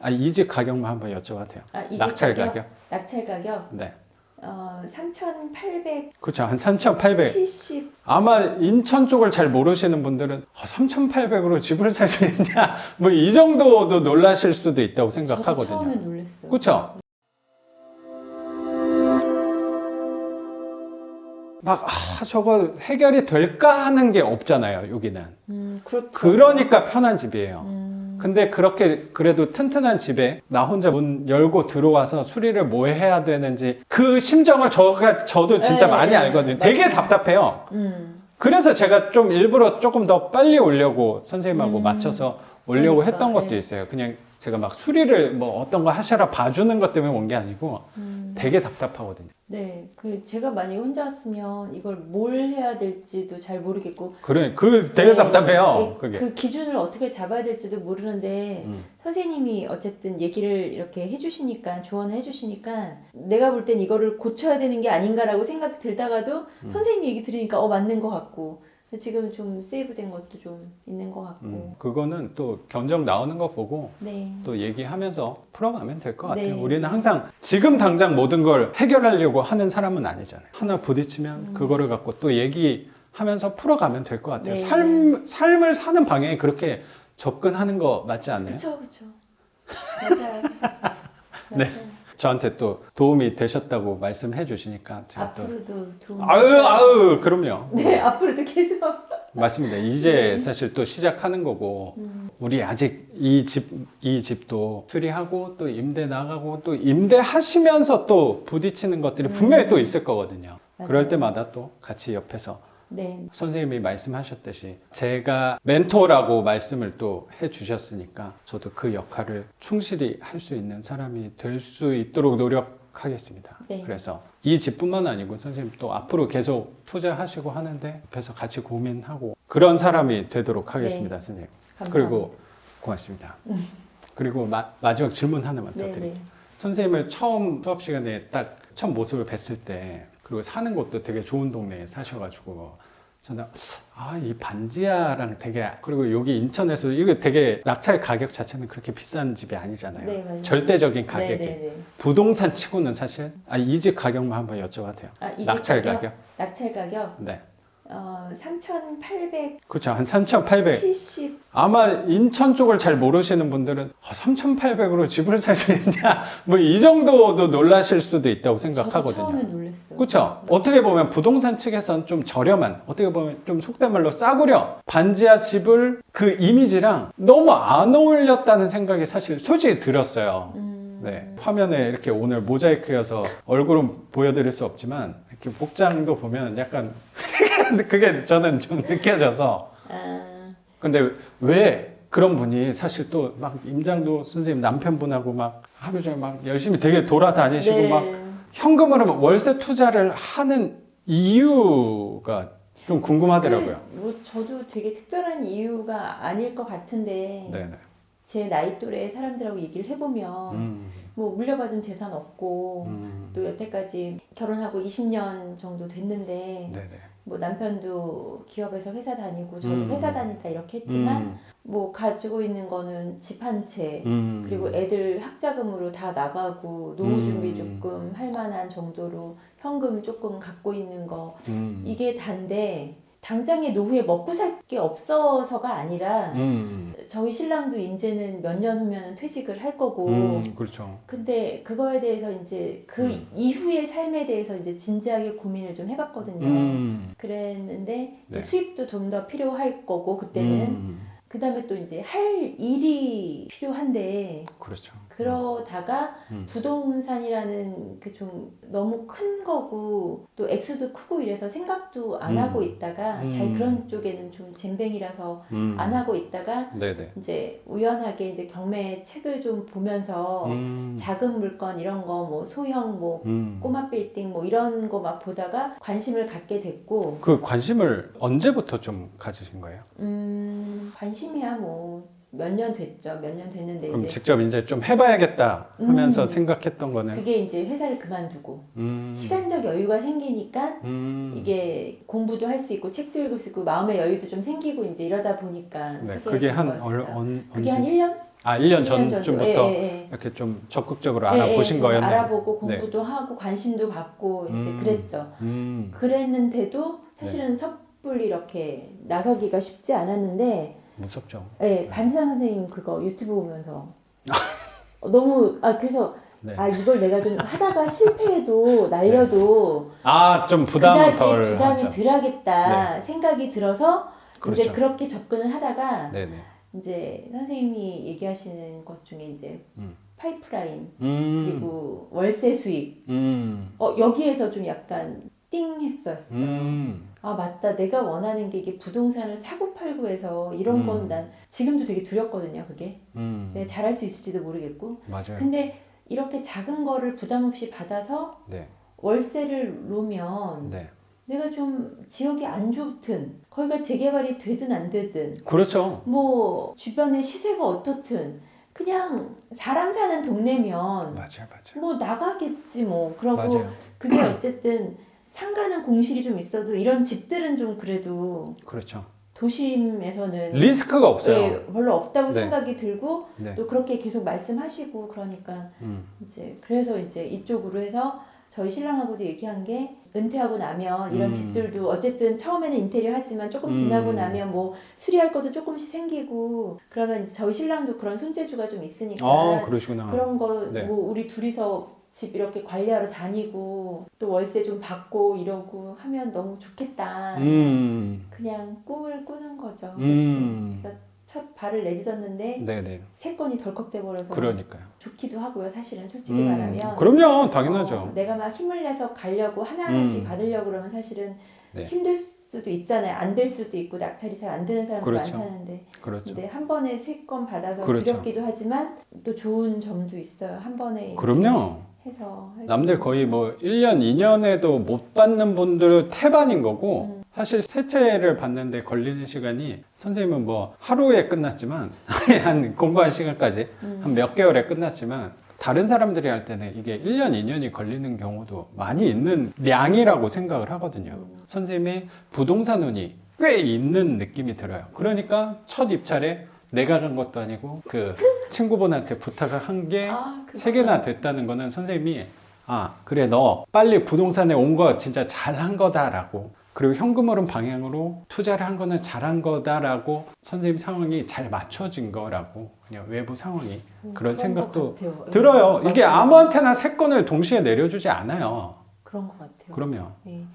아, 이 집 가격만 한번 여쭤봐도 돼요. 아, 이집 낙찰 가격? 낙찰 가격 네. 어, 3,870 그렇죠. 한 3,800. 아마 인천 쪽을 잘 모르시는 분들은 아, 3,800으로 집을 살 수 있냐? 뭐 이 정도도 놀라실 수도 있다고 저도 생각하거든요. 처음에 놀랐어요. 그렇죠? 막 아, 저거 해결이 될까 하는 게 없잖아요, 여기는. 음, 그렇죠. 그러니까 편한 집이에요. 음, 근데 그렇게 그래도 튼튼한 집에 나 혼자 문 열고 들어와서 수리를 뭐 해야 되는지 그 심정을 저가 저도 진짜 네, 많이 네, 알거든요. 되게. 답답해요. 음, 그래서 제가 좀 일부러 조금 더 빨리 오려고 선생님하고 음. 맞춰서 오려고 그러니까, 했던 것도 네. 있어요. 그냥 제가 막 수리를 뭐 어떤 거 하셔라 봐주는 것 때문에 온 게 아니고 음. 되게 답답하거든요. 네, 그 제가 만약에 혼자 왔으면 이걸 뭘 해야 될지도 잘 모르겠고 그래, 그 되게 네, 답답해요. 네, 그게. 그 기준을 어떻게 잡아야 될지도 모르는데 음. 선생님이 어쨌든 얘기를 이렇게 해주시니까 조언을 해주시니까 내가 볼 땐 이거를 고쳐야 되는 게 아닌가라고 생각이 들다가도 음. 선생님 얘기 들으니까 어 맞는 것 같고 지금 좀 세이브된 것도 좀 있는 것 같고 음, 그거는 또 견적 나오는 거 보고 네. 또 얘기하면서 풀어가면 될 것 같아요. 네. 우리는 항상 지금 당장 모든 걸 해결하려고 하는 사람은 아니잖아요. 하나 부딪히면 음. 그거를 갖고 또 얘기하면서 풀어가면 될 것 같아요. 네. 삶, 삶을 사는 방향이 그렇게 접근하는 거 맞지 않나요? 그쵸 그쵸 맞아요. 네. 맞아요. 저한테 또 도움이 되셨다고 말씀해 주시니까 제가 또 앞으로도 도움 아유 아유 그럼요. 네 앞으로도 계속 맞습니다. 이제 사실 또 시작하는 거고 음, 우리 아직 이 집, 이 집도 수리하고 또 임대 나가고 또 임대 하시면서 또 부딪히는 것들이 분명히 음. 또 있을 거거든요. 그럴 맞아요. 때마다 또 같이 옆에서 네 선생님이 말씀하셨듯이 제가 멘토라고 말씀을 또 해주셨으니까 저도 그 역할을 충실히 할 수 있는 사람이 될 수 있도록 노력하겠습니다. 네. 그래서 이 집뿐만 아니고 선생님 또 앞으로 계속 투자하시고 하는데 옆에서 같이 고민하고 그런 사람이 되도록 하겠습니다, 선생님. 감사합니다. 그리고 고맙습니다. 그리고 마, 마지막 질문 하나만 더 네, 드릴게요. 네. 선생님을 처음 수업 시간에 딱 처음 모습을 뵀을 때 그리고 사는 곳도 되게 좋은 동네에 사셔가지고 저는 아 이 반지하랑 되게 그리고 여기 인천에서 이거 되게 낙찰 가격 자체는 그렇게 비싼 집이 아니잖아요. 네. 절대적인 가격이 네, 네, 네. 부동산 치고는 사실 아, 이 집 가격만 한번 여쭤봐도 돼요. 아, 낙찰 가격? 낙찰 가격 네. 어, 3,870 그렇죠. 한 3,800. 아마 인천 쪽을 잘 모르시는 분들은 아, 3,800으로 집을 살 수 있냐? 뭐 이 정도도 놀라실 수도 있다고 저도 생각하거든요. 처음에 놀랐어요. 그렇죠. 어떻게 보면 부동산 측에선 좀 저렴한, 어떻게 보면 좀 속된 말로 싸구려 반지하 집을 그 이미지랑 너무 안 어울렸다는 생각이 사실 솔직히 들었어요. 음, 네. 화면에 이렇게 오늘 모자이크여서 얼굴은 보여드릴 수 없지만 이렇게 복장도 보면 약간 그게 저는 좀 느껴져서 아, 근데 왜 그런 분이 사실 또 막 임장도 선생님 남편분하고 막 하루 종일 막 열심히 되게 돌아다니시고 네. 막 현금으로 월세 투자를 하는 이유가 좀 궁금하더라고요. 뭐 저도 되게 특별한 이유가 아닐 것 같은데 네네. 제 나이 또래 사람들하고 얘기를 해보면 음, 뭐 물려받은 재산 없고 음, 또 여태까지 결혼하고 20년 정도 됐는데 네네. 뭐 남편도 기업에서 회사 다니고 저도 음. 회사 다니다 이렇게 했지만 음, 뭐 가지고 있는 거는 집 한 채 음, 그리고 애들 학자금으로 다 나가고 노후 준비 음. 조금 할 만한 정도로 현금 조금 갖고 있는 거 음, 이게 단데 당장에 노후에 먹고 살 게 없어서가 아니라 음, 저희 신랑도 이제는 몇 년 후면 퇴직을 할 거고 음, 그렇죠. 근데 그거에 대해서 이제 그 음. 이후의 삶에 대해서 이제 진지하게 고민을 좀 해봤거든요. 음, 그랬는데 네. 수입도 좀 더 필요할 거고 그때는 음, 그 다음에 또 이제 할 일이 필요한데 그렇죠. 그러다가 음, 부동산이라는 그 좀 너무 큰 거고 또 액수도 크고 이래서 생각도 안 음. 하고 있다가 음. 자기 그런 쪽에는 좀 잼뱅이라서 음, 안 하고 있다가 네네. 이제 우연하게 이제 경매 책을 좀 보면서 음, 작은 물건 이런 거 뭐 소형 뭐 음. 꼬마 빌딩 뭐 이런 거 막 보다가 관심을 갖게 됐고 그 관심을 언제부터 좀 가지신 거예요? 음 관심이야 뭐 몇 년 됐죠 몇 년 됐는데 그럼 이제 직접 이제 좀 해봐야겠다 하면서 음. 생각했던 거는 그게 이제 회사를 그만두고 음, 시간적 여유가 생기니까 음, 이게 공부도 할 수 있고 책도 읽을 수 있고 마음의 여유도 좀 생기고 이제 이러다 보니까 네, 하게 그게 된한 거였어요. 얼, 언, 그게 언제? 한 1년? 아 1년 1년 전도. 전쯤부터 예, 예, 예. 이렇게 좀 적극적으로 예, 알아보신 예, 좀 거였네요. 알아보고 네. 공부도 하고 관심도 갖고 이제 음. 그랬죠. 음. 그랬는데도 사실은 섣불리 이렇게 나서기가 쉽지 않았는데 무섭죠. 예, 반지상 선생님 그거 유튜브 보면서 너무 아 그래서 네. 아 이걸 내가 좀 하다가 실패해도 날려도 아 좀 부담 그다지 덜 부담이 하죠. 덜하겠다 생각이 들어서 이제 그렇죠. 그렇게 접근을 하다가 네네. 이제 선생님이 얘기하시는 것 중에 이제 음. 파이프라인 음. 그리고 월세 수익 음. 어 여기에서 좀 약간 띵 했었어. 음. 아 맞다 내가 원하는 게 이게 부동산을 사고 팔고 해서 이런 음. 건난 지금도 되게 두렵거든요 그게 음. 내가 잘할 수 있을지도 모르겠고 맞아요. 근데 이렇게 작은 거를 부담 없이 받아서 네. 월세를 놓으면 네. 내가 좀 지역이 안 좋든 거기가 재개발이 되든 안 되든 그렇죠. 뭐 주변의 시세가 어떻든 그냥 사람 사는 동네면 맞아요, 맞아요. 뭐 나가겠지 뭐 그러고 맞아요. 그게 어쨌든 상가는 공실이 좀 있어도 이런 집들은 좀 그래도 그렇죠. 도심에서는 리스크가 없어요. 예, 별로 없다고 네. 생각이 들고 네. 또 그렇게 계속 말씀하시고 그러니까 음. 이제 그래서 이제 이쪽으로 해서 저희 신랑하고도 얘기한 게 은퇴하고 나면 이런 음. 집들도 어쨌든 처음에는 인테리어 하지만 조금 지나고 음. 나면 뭐 수리할 것도 조금씩 생기고 그러면 이제 저희 신랑도 그런 손재주가 좀 있으니까 아, 그러시구나. 그런 거 뭐 네. 우리 둘이서 집 이렇게 관리하러 다니고 또 월세 좀 받고 이러고 하면 너무 좋겠다. 음. 그냥 꿈을 꾸는 거죠. 음. 그래서 첫 발을 내딛었는데 네, 네. 세 건이 덜컥 돼 버려서 그러니까요. 좋기도 하고요. 사실은 솔직히 음. 말하면 그럼요, 당연하죠. 어, 내가 막 힘을 내서 가려고 하나하나씩 음. 받으려고 그러면 사실은 네. 힘들 수도 있잖아요. 안 될 수도 있고 낙찰이 잘 안 되는 사람도 그렇죠. 많다는데 그렇죠. 근데 한 번에 세 건 받아서 그렇죠. 두렵기도 하지만 또 좋은 점도 있어요. 한 번에 그럼요. 해서 남들 거의 뭐 1년, 2년에도 못 받는 분들은 태반인 거고 음. 사실 세 채를 받는데 걸리는 시간이 선생님은 뭐 하루에 끝났지만 한 공부한 시간까지 음. 한몇 개월에 끝났지만 다른 사람들이 할 때는 이게 1년, 2년이 걸리는 경우도 많이 있는 량이라고 생각을 하거든요. 음. 선생님의 부동산 운이 꽤 있는 느낌이 들어요. 그러니까 첫 입찰에 내가 간 것도 아니고 그 친구분한테 부탁을 한 게 아, 그거 세 개나 됐다는 거는 선생님이 아 그래 너 빨리 부동산에 온 거 진짜 잘한 거다라고 그리고 현금 흐름 방향으로 투자를 한 거는 잘한 거다라고 선생님 상황이 잘 맞춰진 거라고 그냥 외부 상황이 음, 그런 것 생각도 같아요. 들어요 음, 이게 맞아요. 아무한테나 세 건을 동시에 내려주지 않아요 그런 것 같아요. 그럼요 예.